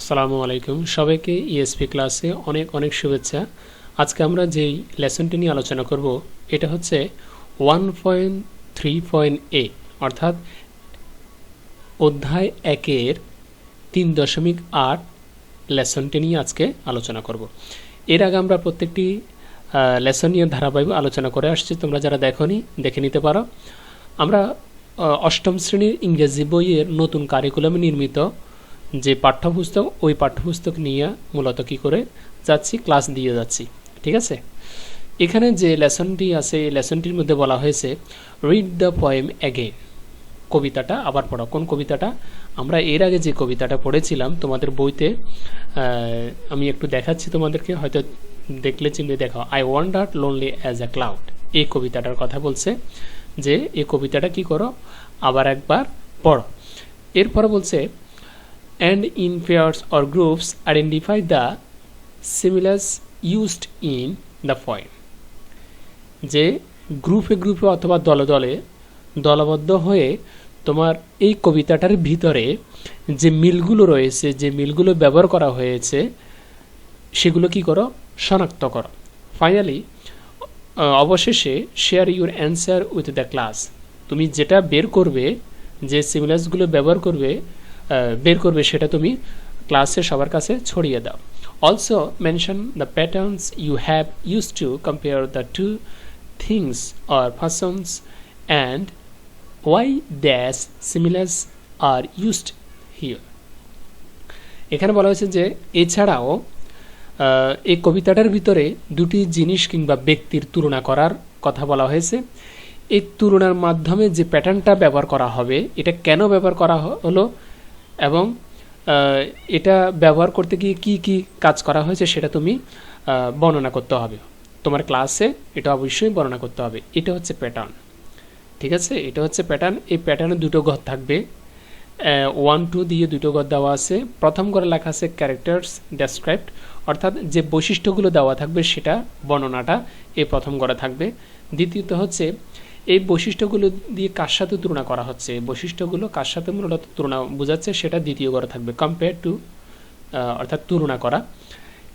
আসসালামু আলাইকুম। সবাইকে ইএসপি ক্লাসে অনেক অনেক শুভেচ্ছা। আজকে আমরা যেই লেসনটি নিয়ে আলোচনা করব, এটা হচ্ছে one point three point A অর্থাৎ অধ্যায় একের তিন দশমিক আট লেসনটি নিয়ে আজকে আলোচনা করব। এর আগে আমরা প্রত্যেকটি লেসন নিয়ে ধারাবাহিক আলোচনা করে আসছি। তোমরা যারা দেখনি, দেখে নিতে পারো। আমরা অষ্টম শ্রেণির ইংরেজি বইয়ের নতুন কারিকুলামে নির্মিত। যে পাঠ্যপুস্তক, ওই পাঠ্যপুস্তক নিয়ে মূলত কি করে যাচ্ছি, ক্লাস দিয়ে যাচ্ছি, ঠিক আছে? এখানে যে লেসনটি আছে, এই লেসনটির মধ্যে বলা হয়েছে রিড দ্য পোয়েম অ্যাগেন কবিতাটা আবার পড়ো। কোন কবিতাটা? আমরা এর আগে যে কবিতাটা পড়েছিলাম, তোমাদের বইতে আমি একটু দেখাচ্ছি তোমাদেরকে, হয়তো দেখলে চিনলে দেখাও। I wonder lonely as a cloud এই কবিতাটার কথা বলছে যে, এই কবিতাটা কি করো? আবার একবার পড়ো। এরপরে বলছে and in pairs or groups identify the similars used in the poem যে গ্রুপে গ্রুপে অথবা দলে দলে দলবদ্ধ হয়ে তোমার এই কবিতাটার ভিতরে যে মিলগুলো রয়েছে, যে মিলগুলো ব্যবহার করা হয়েছে, সেগুলো কি করো? শনাক্ত করো। ফাইনালি অবশেষে share your answer with the class তুমি যেটা বের করবে, যে সিমিলাসগুলো ব্যবহার করবে বের করবে সেটা তুমি ক্লাসে সবার কাছে ছড়িয়ে দাও। Also mention the patterns you have use to compare the two things or persons and Y dash similars are used here এখানে বলা হয়েছে যে এছাড়াও এই কবিতাটার ভিতরে দুটি জিনিস কিংবা ব্যক্তির তুলনা করার কথা বলা হয়েছে। এই তুলনার মাধ্যমে যে প্যাটার্নটা ব্যবহার করা হবে, এটা কেন ব্যবহার করা হলো এবং এটা ব্যবহার করতে গিয়ে কি কি কাজ করা হয়েছে সেটা তুমি বর্ণনা করতে হবে। তোমার ক্লাসে এটা অবশ্যই বর্ণনা করতে হবে। এটা হচ্ছে প্যাটার্ন ঠিক আছে? এটা হচ্ছে প্যাটার্ন এই প্যাটার্নে দুটো ঘর থাকবে। ওয়ান টু দিয়ে দুটো ঘর দেওয়া আছে। প্রথম ঘরে লেখা আছে ক্যারেক্টার্স ডেসক্রাইবড অর্থাৎ যে বৈশিষ্ট্যগুলো দেওয়া থাকবে সেটা বর্ণনাটা এই প্রথম ঘরে থাকবে। দ্বিতীয়ত হচ্ছে এই বৈশিষ্ট্যগুলো দিয়ে কার সাথে তুলনা করা হচ্ছে? বৈশিষ্ট্যগুলো কার সাথে মূলত তুলনা বোঝাচ্ছে সেটা দ্বিতীয় ঘরে থাকবে। কম্পেয়ার টু অর্থাৎ তুলনা করা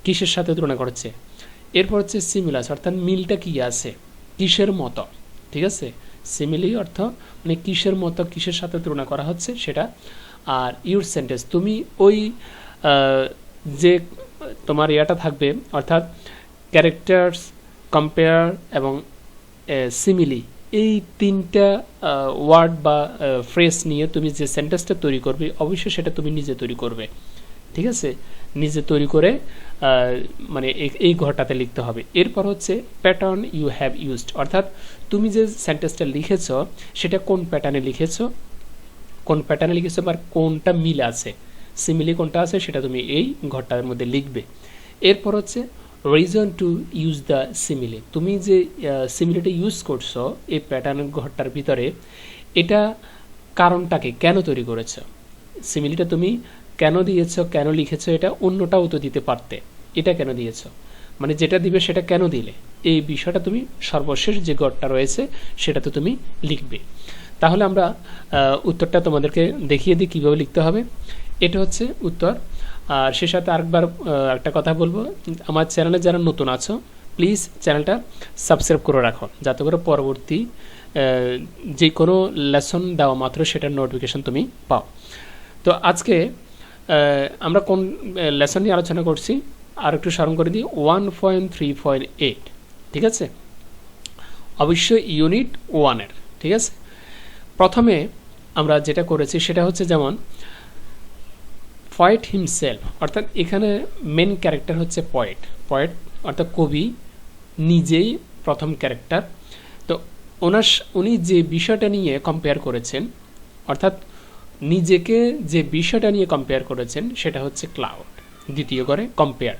কিসের সাথে তুলনা করছে? এরপর হচ্ছে সিমিলাস অর্থাৎ মিলটা কি আছে? কিসের মতো, ঠিক আছে? সিমিলি অর্থ মানে কিসের মতো, কিসের সাথে তুলনা করা হচ্ছে সেটা। আর ইউর সেন্টেন্স তুমি ওই যে তোমার ইয়াটা থাকবে, অর্থাৎ ক্যারেক্টার্স কম্পেয়ার এবং সিমিলি এই তিনটা ওয়ার্ড বা ফ্রেস নিয়ে তুমি যে সেন্টেন্সটা তৈরি করবে, অবশ্যই সেটা তুমি নিজে তৈরি করবে। ঠিক আছে? নিজে তৈরি করে মানে এই- ঘরটাতে লিখতে হবে। এরপর হচ্ছে প্যাটার্ন ইউ হ্যাভ ইউজড অর্থাৎ তুমি যে সেন্টেন্সটা লিখেছ, সেটা কোন প্যাটার্নে লিখেছ? কোন প্যাটার্নে লিখেছো বা কোনটা মিল আছে? সিমিলি কোনটা আছে সেটা তুমি এই ঘরটার মধ্যে লিখবে। এরপর হচ্ছে reason to use the simile তুমি যে সিমিলিটা ইউজ করছ, এই প্যাটার্ন ঘরটার ভিতরে, এটা কারণটাকে কেন তৈরি করেছ? সিমিলিটা তুমি কেন দিয়েছ, কেন লিখেছো, এটা অন্যটাও তো দিতে পারতে। এটা কেন দিয়েছ? মানে যেটা দিবে সেটা কেন দিলে? এই বিষয়টা তুমি সর্বশেষ যে গড়টা রয়েছে সেটা তো তুমি লিখবে। তাহলে আমরা উত্তরটা তোমাদেরকে দেখিয়ে দিই কীভাবে লিখতে হবে। এটা হচ্ছে উত্তর আর সে সাথে আরেকবার একটা কথা বলব। আমার চ্যানেলে যারা নতুন আছো প্লিজ চ্যানেলটা সাবস্ক্রাইব করে রাখো, যাতে করে পরবর্তী যে কোনো লেসন দেওয়া মাত্র সেটার নোটিফিকেশন তুমি পাও। তো আজকে আমরা কোন লেসন নিয়ে আলোচনা করছি, আর একটু স্মরণ করে দিই one point three point eight ঠিক আছে? অবশ্যই ইউনিট ওয়ানের ঠিক আছে? প্রথমে আমরা যেটা করেছি, সেটা হচ্ছে যেমন পয়েট হিমসেলফ অর্থাৎ এখানে মেন ক্যারেক্টার হচ্ছে পয়েট পয়েট অর্থাৎ কবি, নিজেই প্রথম ক্যারেক্টার তো ওনার উনি যে বিষয়টা নিয়ে কম্পেয়ার করেছেন, অর্থাৎ নিজেকে যে বিষয়টা নিয়ে কম্পেয়ার করেছেন, সেটা হচ্ছে ক্লাউড দ্বিতীয় করে কম্পেয়ার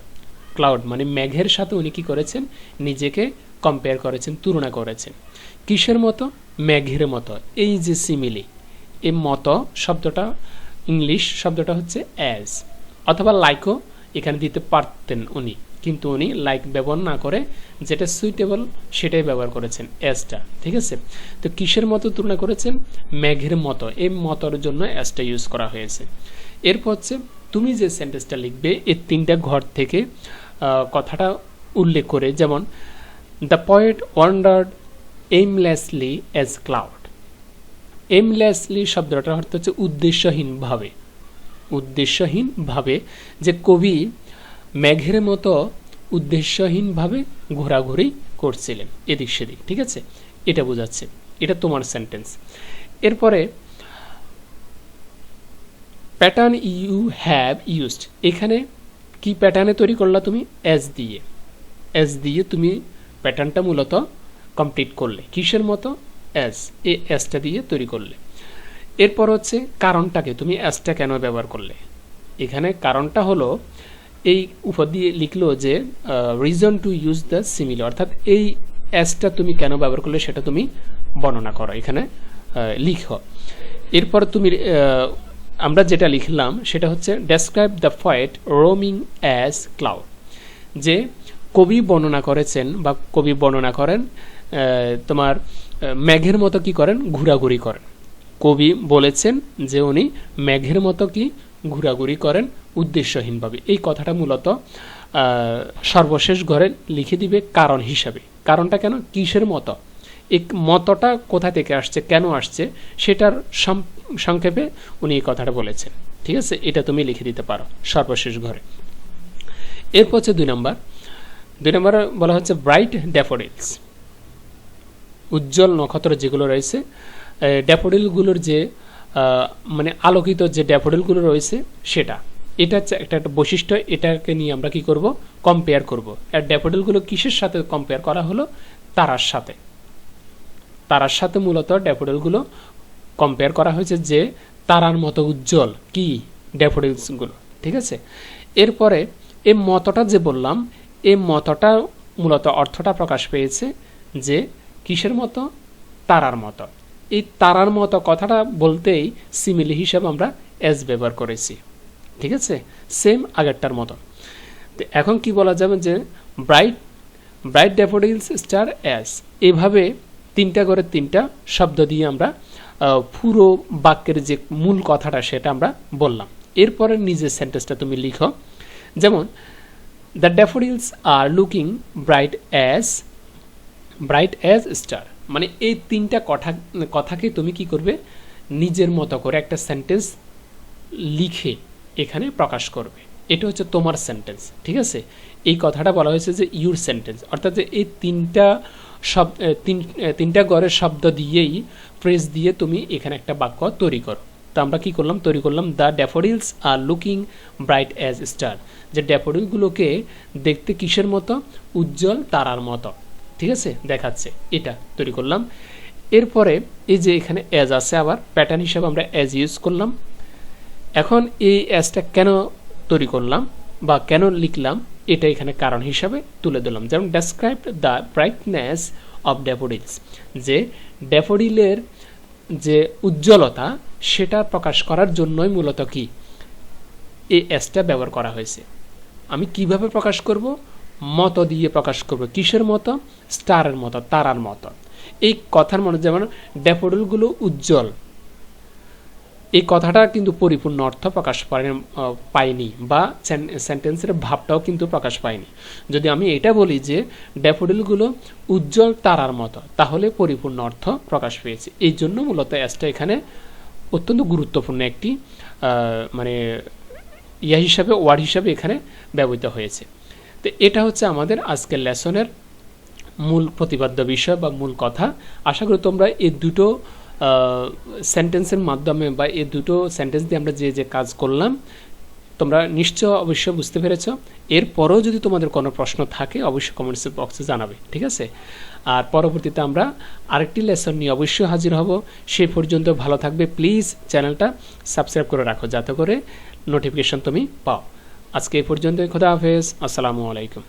ক্লাউড মানে মেঘের সাথে উনি কি করেছেন? নিজেকে কম্পেয়ার করেছেন, তুলনা করেছেন। কিসের মতো? মেঘের মতো। এই যে সিমিলি এই মতো শব্দটা ইংলিশ শব্দটা হচ্ছে অ্যাজ অথবা লাইকও এখানে দিতে পারতেন উনি। কিন্তু উনি লাইক ব্যবহার না করে যেটা সুইটেবল সেটাই ব্যবহার করেছেন অ্যাজটা ঠিক আছে? তো কিসের মতো তুলনা করেছেন? মেঘের মতো, এই মতোর জন্য অ্যাজটা ইউজ করা হয়েছে। এরপর হচ্ছে, তুমি যে সেন্টেন্সটা লিখবে, এই তিনটা ঘর থেকে কথাটা উল্লেখ করে, যেমন the poet wandered aimlessly as cloud aimlessly শব্দটার অর্থ হচ্ছে উদ্দেশ্যহীনভাবে উদ্দেশ্যহীনভাবে যে কবি মেঘের মতো উদ্দেশ্যহীনভাবে ঘোরাঘুরি করছিলেন, এদিক সেদিক, ঠিক আছে? এটা বোঝাচ্ছে। এটা তোমার সেন্টেন্স এরপরে প্যাটার্ন ইউ হ্যাভ ইউজড এখানে কি প্যাটার্নে তৈরি করলা তুমি? এস দিয়ে। এস দিয়ে তুমি প্যাটার্নটা মূলত কমপ্লিট করলে। কিসের মতো? এস এ এসটা দিয়ে তৈরি করলে। এরপর হচ্ছে কারণটাকে, তুমি এসটা কেন ব্যবহার করলে? এখানে কারণটা হলো, এই উপর দিয়ে লিখলো যে reason to use the similar অর্থাৎ এই এসটা তুমি কেন ব্যবহার করলে সেটা তুমি বর্ণনা করো। এখানে লিখো। এরপর তুমি আমরা যেটা লিখলাম সেটা হচ্ছে describe the poet roaming as cloud যে কবি বর্ণনা করেছেন বা কবি বর্ণনা করেন তোমার মেঘের মতো কি করেন? ঘোরাঘুরি করেন। কবি বলেছেন যে উনি মেঘের মতো কি ঘোরাঘুরি করেন? উদ্দেশ্যহীনভাবে। এই কথাটা মূলত সর্বশেষ ঘরে লিখে দিবে কারণ হিসাবে। কারণটা কেন? কিসের মতো? এক মতটা কোথা থেকে আসছে? কেন আসছে? সেটার সংক্ষেপে উনি এই কথাটা বলেছেন। ঠিক আছে? এটা তুমি লিখে দিতে পারো সর্বশেষ ঘরে। এরপর হচ্ছে দুই নম্বর। দুই নম্বর বলা হচ্ছে ব্রাইট ড্যাফোডিলস উজ্জ্বল নক্ষত্র যেগুলো রয়েছে ড্যাফোডিলগুলোর যে মানে আলোকিত যে ড্যাফোডিলগুলো রয়েছে, সেটা। এটা হচ্ছে একটা একটা বৈশিষ্ট্য, এটাকে নিয়ে আমরা কি করব? কম্পেয়ার করব। আর ড্যাফোডিলগুলো কিসের সাথে কম্পেয়ার করা হলো? তারার সাথে। তারার সাথে মূলত ড্যাফোডিলগুলো কম্পেয়ার করা হয়েছে যে, তারার মতো উজ্জ্বল কি ড্যাফোডিলসগুলো। ঠিক আছে? এরপরে এই মতটা যে বললাম, এই মতটা মূলত অর্থটা প্রকাশ পেয়েছে যে কিসের মতো? তারার মতো। এই তারার মতো কথাটা বলতেই সিমিলি হিসাবে আমরা এস ব্যবহার করেছি। ঠিক আছে? সেম আগেরটার মতো। এখন কি বলা যাবে যে bright bright daffodils star as এভাবে তিনটা করে তিনটা শব্দ দিয়ে আমরা পুরো বাক্যের যে মূল কথাটা সেটা আমরা বললাম। এরপরে নিজের সেন্টেন্সটা তুমি লিখো। যেমন the daffodils are looking bright as bright as star মানে এই তিনটা কথা, কথাকে তুমি কি করবে? নিজের মতো করে একটা সেন্টেন্স লিখে এখানে প্রকাশ করবে। এটা হচ্ছে তোমার সেন্টেন্স ঠিক আছে? এই কথাটা বলা হয়েছে যে ইউর সেন্টেন্স অর্থাৎ যে এই তিনটা শব তিন তিনটা গড়ের শব্দ দিয়েই প্রেস দিয়ে তুমি এখানে একটা বাক্য তৈরি করো। তো আমরা কি করলাম? তৈরি করলাম the daffodils are looking bright as star যে ড্যাফোডিলগুলোকে দেখতে কিসের মতো? উজ্জ্বল তারার মতো। ঠিক আছে? দেখাচ্ছে। এটা তৈরি করলাম। এরপরে এই যে এখানে অ্যাজ আছে আবার প্যাটার্ন হিসাবে আমরা অ্যাজ ইউজ করলাম। এখন এই অ্যাজটা কেন তৈরি করলাম বা কেন লিখলাম, এটা এখানে কারণ হিসাবে তুলে দিলাম যেমন describe the brightness of daffodils যে ড্যাফোডিলের যে উজ্জ্বলতা, সেটা প্রকাশ করার জন্যই মূলত কি? এই অ্যাজটা ব্যবহার করা হয়েছে। আমি কীভাবে প্রকাশ করব? মত দিয়ে প্রকাশ করব। কিসের মতো? স্টারের মতো, তারার মতো। এই কথার মনে যেমন ড্যাফোডিলগুলো উজ্জ্বল। এই কথাটা কিন্তু পরিপূর্ণ অর্থ প্রকাশ পায়- পায়নি বা সেন্টেন্সের ভাবটাও কিন্তু প্রকাশ পায়নি। যদি আমি এটা বলি যে ড্যাফোডিলগুলো উজ্জ্বল, তারার মতো, তাহলে পরিপূর্ণ অর্থ প্রকাশ পেয়েছে। এই জন্য মূলত অ্যাসটা এখানে অত্যন্ত গুরুত্বপূর্ণ একটি মানে ইয়া হিসাবে, ওয়ার্ড হিসাবে এখানে ব্যবহৃত হয়েছে। তো এটা হচ্ছে আমাদের আজকের লেসনের মূল প্রতিপাদ্য বিষয় বা মূল কথা। আশা করি তোমরা এই দুটো সেন্টেন্সের মাধ্যমে বা এই দুটো সেন্টেন্স দিয়ে আমরা যে যে কাজ করলাম, তোমরা নিশ্চয় অবশ্যই বুঝতে পেরেছ। এরপরেও যদি তোমাদের কোনো প্রশ্ন থাকে, অবশ্যই কমেন্টস বক্সে জানাবে, ঠিক আছে? আর পরবর্তীতে আমরা আরেকটি লেসন নিয়ে অবশ্যই হাজির হব। সে পর্যন্ত ভালো থাকবে। প্লিজ চ্যানেলটা সাবস্ক্রাইব করে রাখো, যাতে করে নোটিফিকেশন তুমি পাও। আজকে এই পর্যন্তই খোদা হাফেজ। আসসালামু আলাইকুম।